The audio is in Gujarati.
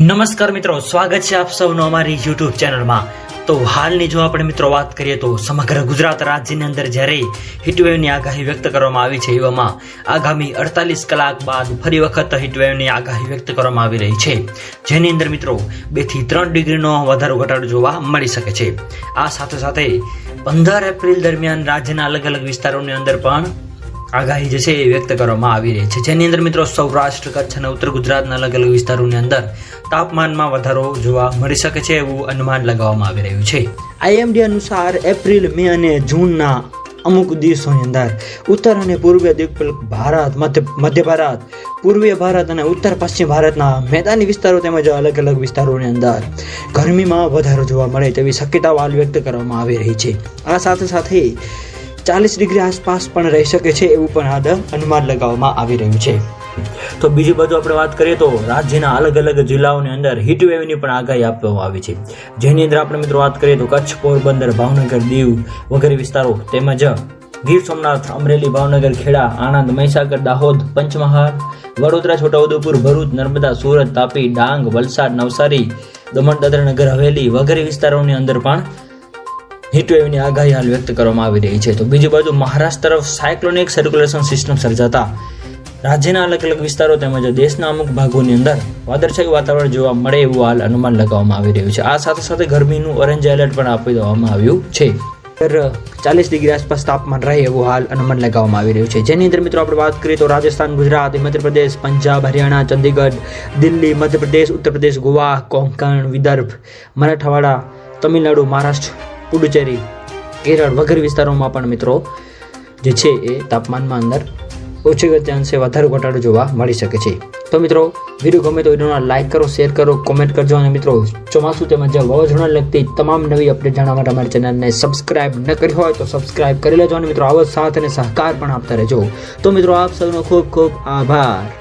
નમસ્કાર મિત્રો, સ્વાગત છે આપ સૌનો અમારી યુટ્યુબ ચેનલમાં. તો હાલની જો આપણે મિત્રો વાત કરીએ તો સમગ્ર ગુજરાત રાજ્યની અંદર જ્યારે હીટવેવની આગાહી વ્યક્ત કરવામાં આવી છે એવામાં આગામી અડતાલીસ કલાક બાદ ફરી વખત હીટવેવની આગાહી વ્યક્ત કરવામાં આવી રહી છે. જેની અંદર મિત્રો બેથી ત્રણ ડિગ્રીનો વધારો ઘટાડો જોવા મળી શકે છે. આ સાથે સાથે પંદર એપ્રિલ દરમિયાન રાજ્યના અલગ અલગ વિસ્તારોની અંદર પણ આગાહી જે છે એ વ્યક્ત કરવામાં આવી રહી છે. જેની અંદર મિત્રો સૌરાષ્ટ્ર, કચ્છ અને ઉત્તર ગુજરાતના અલગ અલગ વિસ્તારોની અંદર તાપમાનમાં વધારો જોવા મળી શકે છે એવું અનુમાન લગાવવામાં આવી રહ્યું છે. આઈએમડી અનુસાર એપ્રિલ, મે અને જૂનના અમુક દિવસોની અંદર ઉત્તર અને પૂર્વીય દ્વીપ ભારત, મધ્ય ભારત, પૂર્વીય ભારત અને ઉત્તર પશ્ચિમ ભારતના મેદાની વિસ્તારો તેમજ અલગ અલગ વિસ્તારોની અંદર ગરમીમાં વધારો જોવા મળે તેવી શક્યતાઓ હાલ વ્યક્ત કરવામાં આવી રહી છે. આ સાથે સાથે ચાલીસ ડિગ્રી આસપાસ પણ રહી શકે છે એવું પણ હાલ અનુમાન લગાવવામાં આવી રહ્યું છે. તો બીજી બાજુ આપણે વાત કરીએ તો રાજ્યના અલગ અલગ જિલ્લાઓની અંદર હીટ વેવની પણ આગાહી આપવામાં આવી છે. જેની અંદર આપણે મિત્રો વાત કરીએ તો કચ્છ, પોરબંદર, ભાવનગર, દીવ વગેરે વિસ્તારો તેમજ ગીર સોમનાથ, અમરેલી, ભાવનગર, ખેડા, આણંદ, મહીસાગર, દાહોદ, પંચમહાલ, વડોદરા, છોટાઉદેપુર, ભરૂચ, નર્મદા, સુરત, તાપી, ડાંગ, વલસાડ, નવસારી, દમણ, દાદરા નગર, હવેલી વગેરે વિસ્તારોની અંદર પણ હીટવેવની આગાહી હાલ વ્યક્ત કરવામાં આવી રહી છે. તો બીજી બાજુ મહારાષ્ટ્ર તરફ સાયક્લોનિક સર્ક્યુલેશન સિસ્ટમ સર્જાતા. રાજ્યના અલગ અલગ વિસ્તારો તેમજ દેશના અમુક ભાગોની અંદર વાદળછાયું વાતાવરણ જોવા મળે એવું હાલ અનુમાન લગાવવામાં આવી રહ્યું છે. આ સાથે સાથે ગરમીનું ઓરેન્જ એલર્ટ પણ આપી દેવામાં આવ્યું છે. ચાલીસ ડિગ્રી આસપાસ તાપમાન રહે એવું હાલ અનુમાન લગાવવામાં આવી રહ્યું છે. જેની અંદર મિત્રો આપણે વાત કરીએ તો રાજસ્થાન, ગુજરાત, મધ્યપ્રદેશ, પંજાબ, હરિયાણા, ચંદીગઢ, દિલ્હી, મધ્યપ્રદેશ, ઉત્તરપ્રદેશ, ગોવા, કોંકણ, વિદર્ભ, મરાઠાવાડા, તમિલનાડુ, મહારાષ્ટ્ર પુડુચેરી, કેરળ વગેરે વિસ્તારોમાં પણ મિત્રો જે છે એ તાપમાનમાં અંદર ઓછી ગત્યાંશે વધારો ઘટાડો જોવા મળી શકે છે. તો મિત્રો, વીડિયો ગમે તો વિડીયોને લાઇક કરો શેર કરો કોમેન્ટ કરજો અને મિત્રો, ચોમાસું તેમજ વાવાઝોડા લગતી તમામ નવી અપડેટ જાણવા માટે અમારી ચેનલને સબસ્ક્રાઇબ ન કરી હોય તો સબસ્ક્રાઇબ કરી લેજો અને મિત્રો, આવો સાથ અને સહકાર પણ આપતા રહેજો. તો મિત્રો, આપ સૌનો ખૂબ ખૂબ આભાર.